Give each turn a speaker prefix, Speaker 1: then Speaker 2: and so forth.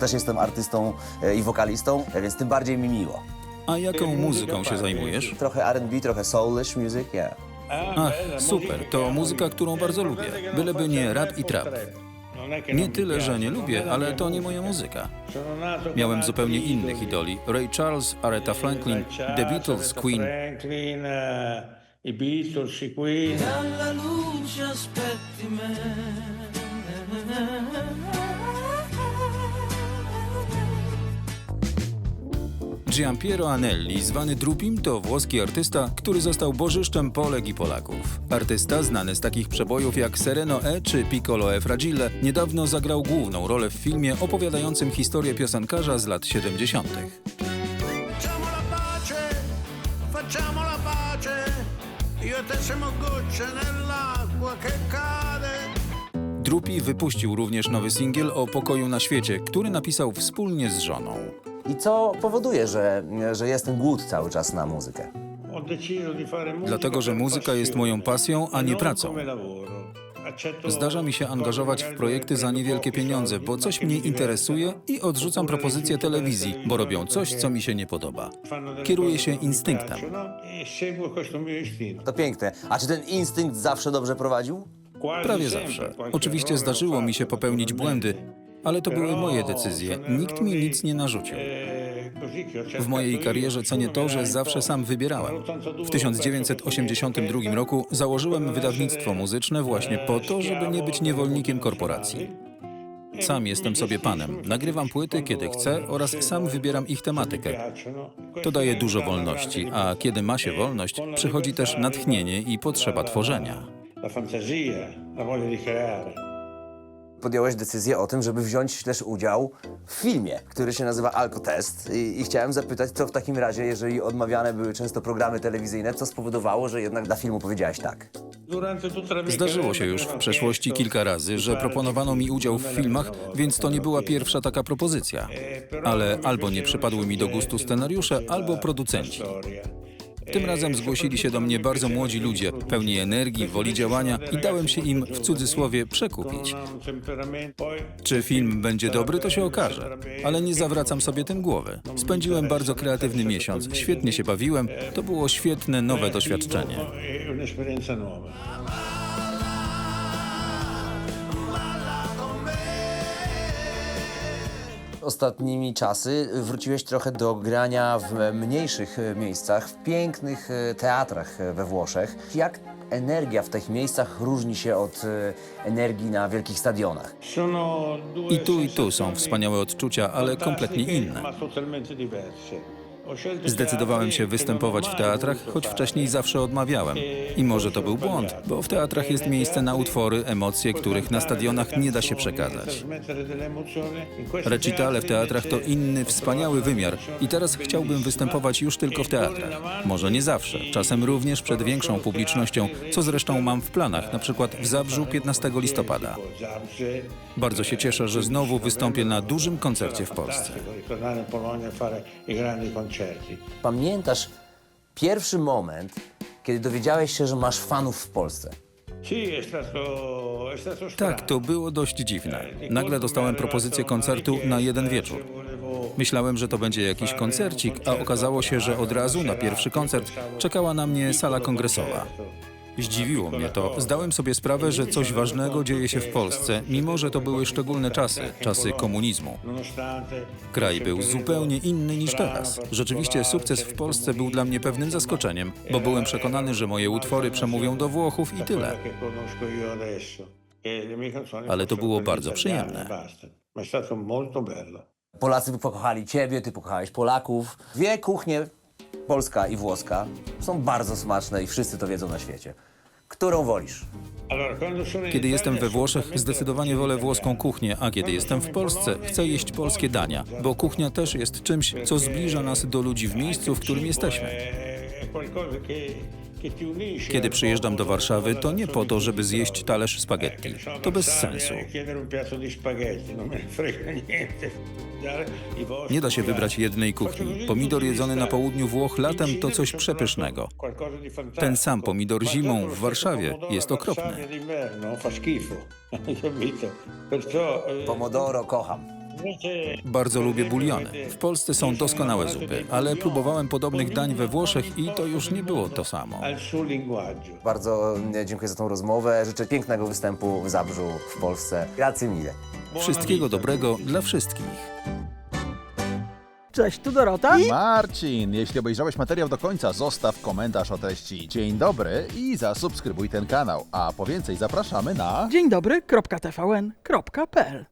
Speaker 1: Też jestem artystą e, i wokalistą, e, więc tym bardziej mi miło.
Speaker 2: A jaką muzyką się zajmujesz?
Speaker 1: Trochę R&B, trochę soulish music, yeah.
Speaker 2: Ach, super, to muzyka, którą bardzo lubię. Byleby nie rap i trap. Nie tyle, że nie lubię, ale to nie moja muzyka. Miałem zupełnie innych idoli. Ray Charles, Aretha Franklin, The Beatles, Queen.
Speaker 3: Franklin, i Beatles, i Queen.
Speaker 4: Dalla luce aspetti me.
Speaker 2: Giampiero Anelli, zwany Drupim, to włoski artysta, który został bożyszczem Polek i Polaków. Artysta znany z takich przebojów jak Sereno E czy Piccolo e Fragile niedawno zagrał główną rolę w filmie opowiadającym historię piosenkarza z lat 70.
Speaker 5: Facciamo la pace, facciamo la pace. Io e te siamo gocce nell'acqua che cade.
Speaker 2: Drupi wypuścił również nowy singiel o pokoju na świecie, który napisał wspólnie z żoną.
Speaker 1: I co powoduje, że, że jest ten głód cały czas na muzykę?
Speaker 2: Dlatego, że muzyka jest moją pasją, a nie pracą. Zdarza mi się angażować w projekty za niewielkie pieniądze, bo coś mnie interesuje i odrzucam propozycje telewizji, bo robią coś, co mi się nie podoba. Kieruję się instynktem.
Speaker 1: To piękne. A czy ten instynkt zawsze dobrze prowadził?
Speaker 2: Prawie zawsze. Oczywiście zdarzyło mi się popełnić błędy, ale to były moje decyzje. Nikt mi nic nie narzucił. W mojej karierze cenię to, że zawsze sam wybierałem. W 1982 roku założyłem wydawnictwo muzyczne właśnie po to, żeby nie być niewolnikiem korporacji. Sam jestem sobie panem. Nagrywam płyty, kiedy chcę oraz sam wybieram ich tematykę. To daje dużo wolności, a kiedy ma się wolność, przychodzi też natchnienie i potrzeba tworzenia.
Speaker 3: La fantasia, la voglia di creare.
Speaker 1: Podjąłeś decyzję o tym, żeby wziąć też udział w filmie, który się nazywa Alkotest. I, I chciałem zapytać, co w takim razie, jeżeli odmawiane były często programy telewizyjne, co spowodowało, że jednak dla filmu powiedziałeś tak?
Speaker 3: Mia
Speaker 2: Zdarzyło się już w przeszłości kilka razy, że proponowano mi udział w filmach, więc to nie była pierwsza taka propozycja.
Speaker 3: Però
Speaker 2: Ale albo nie przypadły mi do gustu scenariusze, albo producenci. Tym razem zgłosili się do mnie bardzo młodzi ludzie, pełni energii, woli działania i dałem się im w cudzysłowie przekupić. Czy film będzie dobry, to się okaże, ale nie zawracam sobie tym głowy. Spędziłem bardzo kreatywny miesiąc, świetnie się bawiłem, to było świetne nowe doświadczenie.
Speaker 1: Ostatnimi czasy wróciłeś trochę do grania w mniejszych e, miejscach, w pięknych e, teatrach e, we Włoszech. Jak energia w tych miejscach różni się od energii na wielkich stadionach?
Speaker 2: I tu, i tu są wspaniałe odczucia, ale kompletnie inne. Zdecydowałem się występować w teatrach, choć wcześniej zawsze odmawiałem. I może to był błąd, bo w teatrach jest miejsce na utwory, emocje, których na stadionach nie da się przekazać. Recitale w teatrach to inny, wspaniały wymiar i teraz chciałbym występować już tylko w teatrach. Może nie zawsze, czasem również przed większą publicznością, co zresztą mam w planach, na przykład w Zabrzu 15 listopada. Bardzo się cieszę, że znowu wystąpię na dużym koncercie w Polsce.
Speaker 1: Pamiętasz pierwszy moment, kiedy dowiedziałeś się, że masz fanów w Polsce?
Speaker 2: Tak, to było dość dziwne. Nagle dostałem propozycję koncertu na jeden wieczór. Myślałem, że to będzie jakiś koncercik, a okazało się, że od razu na pierwszy koncert czekała na mnie sala kongresowa. Zdziwiło mnie to. Zdałem sobie sprawę, że coś ważnego dzieje się w Polsce, mimo że to były szczególne czasy, czasy komunizmu. Kraj był zupełnie inny niż teraz. Rzeczywiście sukces w Polsce był dla mnie pewnym zaskoczeniem, bo byłem przekonany, że moje utwory przemówią do Włochów i tyle. Ale to było bardzo przyjemne.
Speaker 1: Polacy pokochali ciebie, ty pokochałeś Polaków. Dwie kuchnie, polska i włoska, są bardzo smaczne i wszyscy to wiedzą na świecie. Którą wolisz?
Speaker 2: Kiedy jestem we Włoszech, zdecydowanie wolę włoską kuchnię, a kiedy jestem w Polsce, chcę jeść polskie dania, bo kuchnia też jest czymś, co zbliża nas do ludzi w miejscu, w którym jesteśmy. Kiedy przyjeżdżam do Warszawy, to nie po to, żeby zjeść talerz spaghetti. To bez sensu. Nie da się wybrać jednej kuchni. Pomidor jedzony na południu Włoch latem to coś przepysznego. Ten sam pomidor zimą w Warszawie jest okropny.
Speaker 1: Pomodoro kocham.
Speaker 2: Bardzo lubię buliony. W Polsce są doskonałe zupy, ale próbowałem podobnych dań we Włoszech i to już nie było to samo.
Speaker 1: Bardzo e, dziękuję za tą rozmowę. Życzę pięknego występu w Zabrzu, w Polsce. Grazie mille.
Speaker 2: Wszystkiego dobrego dla wszystkich.
Speaker 6: Cześć, tu Dorota.
Speaker 7: Marcin, jeśli obejrzałeś materiał do końca, zostaw komentarz o treści. Dzień dobry i zasubskrybuj ten kanał. A po więcej zapraszamy na...
Speaker 6: Dzień dobry,